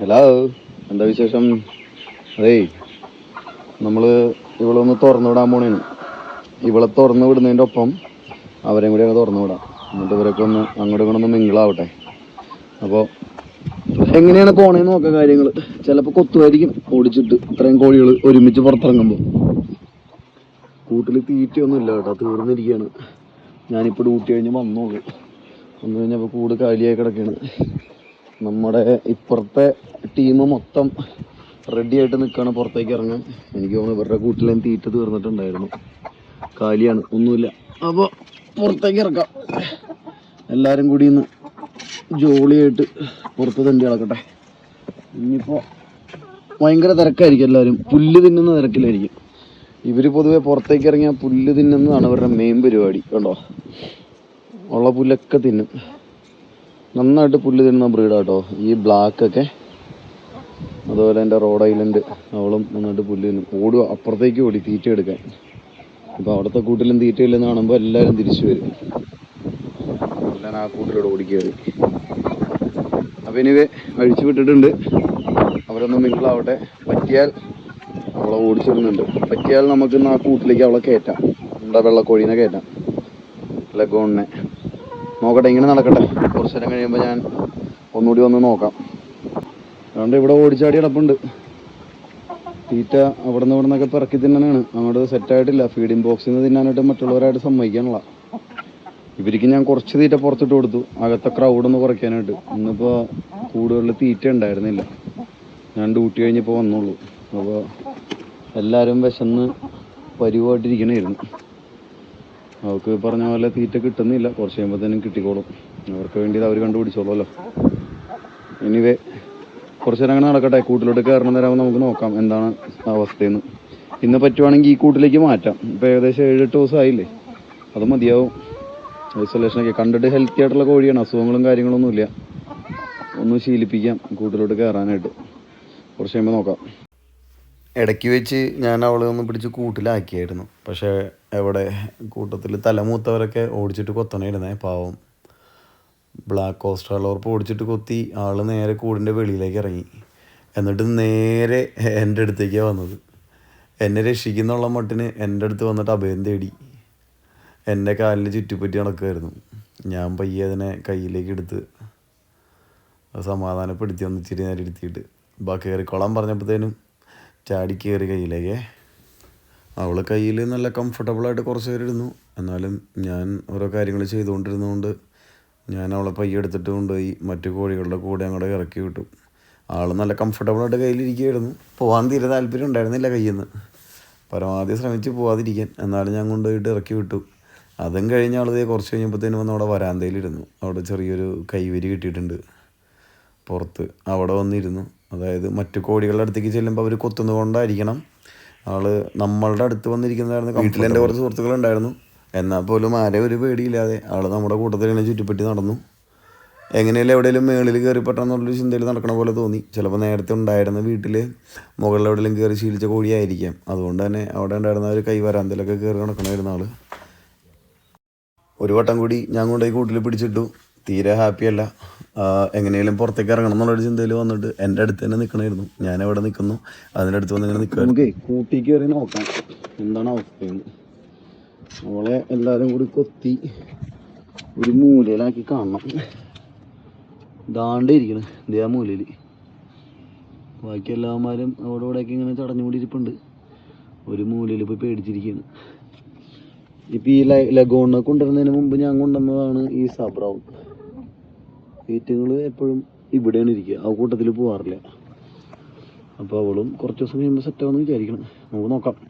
Hello എന്താ വിശേഷം? അതേ നമ്മൾ ഇവളൊന്ന് തുറന്നു വിടാൻ പോണേന്. ഇവളെ തുറന്നു വിടുന്നതിന്റെ ഒപ്പം അവരെയും കൂടി അങ്ങ് തുറന്നു വിടാം. എന്നിട്ട് ഇവരൊക്കെ ഒന്ന് അങ്ങോട്ടും ഇങ്ങോട്ടും ഒന്ന് മിങ്കിളാവട്ടെ അപ്പോൾ എങ്ങനെയാണ് പോണേന്ന് നോക്കാം കാര്യങ്ങൾ ചിലപ്പോൾ കൊത്തുമായിരിക്കും ഓടിച്ചിട്ട്. ഇത്രയും കോഴികൾ ഒരുമിച്ച് പുറത്തിറങ്ങുമ്പോൾ കൂട്ടിൽ തീറ്റയൊന്നും ഇല്ല കേട്ടോ. തീർന്നിരിക്കുകയാണ് ഞാനിപ്പോൾ ഡ്യൂട്ടി കഴിഞ്ഞ് വന്നോളൂ. വന്നു കഴിഞ്ഞപ്പോൾ കൂട് കാലിയായി കിടക്കുകയാണ് നമ്മുടെ ഇപ്പുറത്തെ ടീം മൊത്തം റെഡി ആയിട്ട് നിൽക്കുകയാണ് പുറത്തേക്ക് ഇറങ്ങാൻ. എനിക്ക് തോന്നുന്നു ഇവരുടെ കൂട്ടിലും തീറ്റ തീർന്നിട്ടുണ്ടായിരുന്നു. കാലിയാണ്. ഒന്നുമില്ല. അപ്പോൾ പുറത്തേക്ക് ഇറക്കാം. എല്ലാവരും കൂടി ഇന്ന് ജോളിയായിട്ട് പുറത്ത് തണ്ടി ഇളക്കട്ടെ ഇനിയിപ്പോൾ ഭയങ്കര തിരക്കായിരിക്കും എല്ലാവരും. പുല്ല് തിന്നുന്ന തിരക്കിലായിരിക്കും. ഇവർ പൊതുവെ പുറത്തേക്ക് ഇറങ്ങിയാൽ പുല്ല് തിന്നുന്നതാണ് ഇവരുടെ മെയിൻ പരിപാടി. കണ്ടോ? ഉള്ള പുല്ലൊക്കെ തിന്നും. നന്നായിട്ട് പുല്ല് തിന്നുന്ന ബ്രീഡാട്ടോ. ഈ ബ്ലാക്ക് ഒക്കെ അതുപോലെ എന്റെ റോഡ് ഐലൻഡ്. അവളും നന്നായിട്ട് പുല്ല് തിന്നും. ഓടുക അപ്പുറത്തേക്ക് ഓടി തീറ്റ എടുക്കാൻ. അപ്പോൾ അവിടുത്തെ കൂട്ടിലും തീറ്റ ഇല്ലെന്ന് കാണുമ്പോൾ എല്ലാവരും തിരിച്ചു വരും. എല്ലാം ആ കൂട്ടിലൂടെ ഓടിക്കയറി അപ്പോൾ ഇനി അഴിച്ചു വിട്ടിട്ടുണ്ട്. അവരൊന്ന് മിങ്കിളാവട്ടെ. പറ്റിയാൽ അവളെ ഓടിച്ചിടുന്നുണ്ട് പറ്റിയാൽ നമുക്ക് ഇന്ന് ആ കൂട്ടിലേക്ക് അവളെ കയറ്റാം. നമ്മുടെ വെള്ളക്കോഴീനെ കയറ്റാം. ലഗോണിനെ നോക്കട്ടെ ഇങ്ങനെ നടക്കട്ടെ. കുറച്ച് നേരം കഴിയുമ്പോൾ ഞാൻ ഒന്നുകൂടി വന്ന് നോക്കാം. അതുകൊണ്ട് ഇവിടെ ഓടിച്ചാടി കിടപ്പുണ്ട്. തീറ്റ അവിടെ നിന്ന് ഇവിടെ നിന്നൊക്കെ പിറക്കി തിന്നാനാണ് അങ്ങോട്ട് സെറ്റായിട്ടില്ല ഫീഡിങ് ബോക്സിൽ നിന്ന് തിന്നാനായിട്ട് മറ്റുള്ളവരായിട്ട് സമ്മതിക്കാനുള്ള ഇവർക്ക് ഞാൻ കുറച്ച് തീറ്റ പുറത്തിട്ട് കൊടുത്തു. അകത്തെ ക്രൗഡ് ഒന്ന് കുറയ്ക്കാനായിട്ട്. ഇന്നിപ്പോൾ കൂടുതൽ തീറ്റ ഉണ്ടായിരുന്നില്ല. ഞാൻ ഡ്യൂട്ടി കഴിഞ്ഞപ്പോൾ വന്നുള്ളൂ. അപ്പോൾ എല്ലാവരും വിശന്ന് പരിവായിട്ടിരിക്കണമായിരുന്നു അവർക്ക് പറഞ്ഞ പോലെ തീറ്റ കിട്ടുന്നില്ല. കുറച്ച് കഴിയുമ്പോഴത്തേനും കിട്ടിക്കോളും. അവർക്ക് വേണ്ടി അവർ കണ്ടുപിടിച്ചോളൂല്ലോ ഇനിവേ കുറച്ച് നേരം അങ്ങനെ നടക്കട്ടെ. കൂട്ടിലോട്ട് കയറണം നേരം നമുക്ക് നോക്കാം എന്താണ് അവസ്ഥയെന്ന്. ഇന്ന് പറ്റുവാണെങ്കിൽ ഈ കൂട്ടിലേക്ക് മാറ്റാം. ഇപ്പോൾ ഏകദേശം ഏഴെട്ട് ദിവസം ആയില്ലേ അത് മതിയാവും. ഐസൊലേഷനൊക്കെ കണ്ടിട്ട് ഹെൽത്തി ആയിട്ടുള്ള കോഴിയാണ്. അസുഖങ്ങളും കാര്യങ്ങളൊന്നുമില്ല. ഒന്ന് ശീലിപ്പിക്കാം. കൂട്ടിലോട്ട് കയറാനായിട്ട്. കുറച്ച് കഴിയുമ്പോൾ നോക്കാം. ഇടയ്ക്ക് വെച്ച് ഞാൻ അവളെ ഒന്ന് പിടിച്ച് കൂട്ടിലാക്കിയായിരുന്നു. പക്ഷേ എവിടെ കൂട്ടത്തിൽ തലമൂത്തവരൊക്കെ ഓടിച്ചിട്ട് കൊത്തണായിരുന്നേ പാവം. ബ്ലാക്ക് കോസ്റ്ററോർപ്പ് ഓടിച്ചിട്ട് കൊത്തി ആൾ നേരെ കൂടിന്റെ വെളിയിലേക്ക് ഇറങ്ങി. എന്നിട്ട് നേരെ എന്റെ അടുത്തേക്കാണ് വന്നത്. എന്നെ രക്ഷിക്കുന്നുള്ള മട്ടിന് എന്റെ അടുത്ത് വന്നിട്ട് അഭയം തേടി. എന്റെ കാലിൽ ചുറ്റിപ്പറ്റി നടക്കുമായിരുന്നു ഞാൻ പയ്യെ അതിനെ കയ്യിലേക്ക് എടുത്ത് സമാധാനപ്പെടുത്തി ഒന്ന് ഇച്ചിരി നേരം ഇരുത്തിയിട്ട്. ബാക്കി കയറിക്കോളാൻ പറഞ്ഞപ്പോഴത്തേനും ചാടി കയറി കയ്യിലേക്ക്. അവൾ കയ്യിൽ നല്ല കംഫർട്ടബിളായിട്ട് കുറച്ച് പേര് ഇരുന്നു. എന്നാലും ഞാൻ ഓരോ കാര്യങ്ങൾ ചെയ്തുകൊണ്ടിരുന്നതുകൊണ്ട് ഞാൻ അവളെ പയ്യെ എടുത്തിട്ട് കൊണ്ടുപോയി മറ്റു കോഴികളുടെ കൂടെ അങ്ങോട്ട് ഇറക്കി വിട്ടു. ആൾ നല്ല കംഫർട്ടബിളായിട്ട് കയ്യിലിരിക്കുകയായിരുന്നു. പോകാൻ തീരെ താല്പര്യം ഉണ്ടായിരുന്നില്ല കയ്യിൽ നിന്ന് പരമാവധി ശ്രമിച്ച് പോകാതിരിക്കാൻ എന്നാലും ഞാൻ കൊണ്ടുപോയിട്ട് ഇറക്കി വിട്ടു. അതും കഴിഞ്ഞ ദേ കുറച്ച് കഴിഞ്ഞപ്പോഴത്തേനും വന്ന് അവിടെ വരാന്തയിലിരുന്നു. അവിടെ ചെറിയൊരു കൈവരി കിട്ടിയിട്ടുണ്ട്. പുറത്ത് അവിടെ വന്നിരുന്നു. അതായത് മറ്റു കോഴികളുടെ അടുത്തേക്ക് ചെല്ലുമ്പോൾ അവർ കൊത്തുന്നത് കൊണ്ടായിരിക്കണം. ആൾ നമ്മളുടെ അടുത്ത് വന്നിരിക്കുന്നതായിരുന്നു. വീട്ടിൽ എന്റെ കുറച്ച് സുഹൃത്തുക്കളുണ്ടായിരുന്നു. എന്നാൽ പോലും ആരെ ഒരു പേടിയില്ലാതെ ആൾ നമ്മുടെ കൂട്ടത്തിൽ ഇങ്ങനെ ചുറ്റിപ്പറ്റി നടന്നു. എങ്ങനെയല്ല എവിടെയെങ്കിലും മേളിൽ കയറി പെട്ടെന്നുള്ളൊരു ചിന്തയിൽ നടക്കണ പോലെ തോന്നി. ചിലപ്പോൾ നേരത്തെ ഉണ്ടായിരുന്ന വീട്ടിൽ മുകളിൽ എവിടെയെങ്കിലും കയറി ശീലിച്ച കോഴിയായിരിക്കാം. അതുകൊണ്ട് തന്നെ അവിടെ ഉണ്ടായിരുന്ന ഒരു കൈ വരാന്തയിലൊക്കെ കയറി നടക്കണമായിരുന്ന ആൾ ഒരു വട്ടം കൂടി ഞാൻ കൊണ്ടുപോയി കൂട്ടിൽ പിടിച്ചിട്ടു. തീരെ ഹാപ്പിയല്ല. എങ്ങനെയും പുറത്തേക്ക് ഇറങ്ങണം എന്നുള്ളൊരു ചിന്തയിൽ വന്നിട്ട് എന്റെ അടുത്ത് തന്നെ നിൽക്കണമായിരുന്നു ഞാൻ എവിടെ നിൽക്കുന്നു അതിന്റെ അടുത്ത് വന്ന് ഇങ്ങനെ നിൽക്കുക നമുക്ക് കൂട്ടിക്ക് കയറി നോക്കാം. എന്താണ് അവസ്ഥയെന്ന്. അവളെ എല്ലാവരും കൂടി കൊത്തി ഒരു മൂലയിലാക്കി കാണണം. ദാണ്ട് ഇരിക്കണ്. ഇതേ ആ മൂലയിൽ. ബാക്കി എല്ലാവന്മാരും അവിടെ ഇവിടെയൊക്കെ ഇങ്ങനെ ചടഞ്ഞുകൂടി ഇരിപ്പുണ്ട് ഒരു മൂലയിൽ പോയി പേടിച്ചിരിക്കുകയാണ്. ഇപ്പം ഈ ലഗോണിനെ കൊണ്ടുവരുന്നതിന് മുമ്പ് ഞാൻ കൊണ്ടുവന്നതാണ് ഈ സബ്രൗൺ ഈറ്റുകൾ എപ്പോഴും ഇവിടെയാണ് ഇരിക്കുക. ആ കൂട്ടത്തിൽ പോകാറില്ല അപ്പോൾ അവളും കുറച്ച് ദിവസം കഴിയുമ്പോൾ സെറ്റാവുമെന്ന് വിചാരിക്കണം. നമുക്ക് നോക്കാം.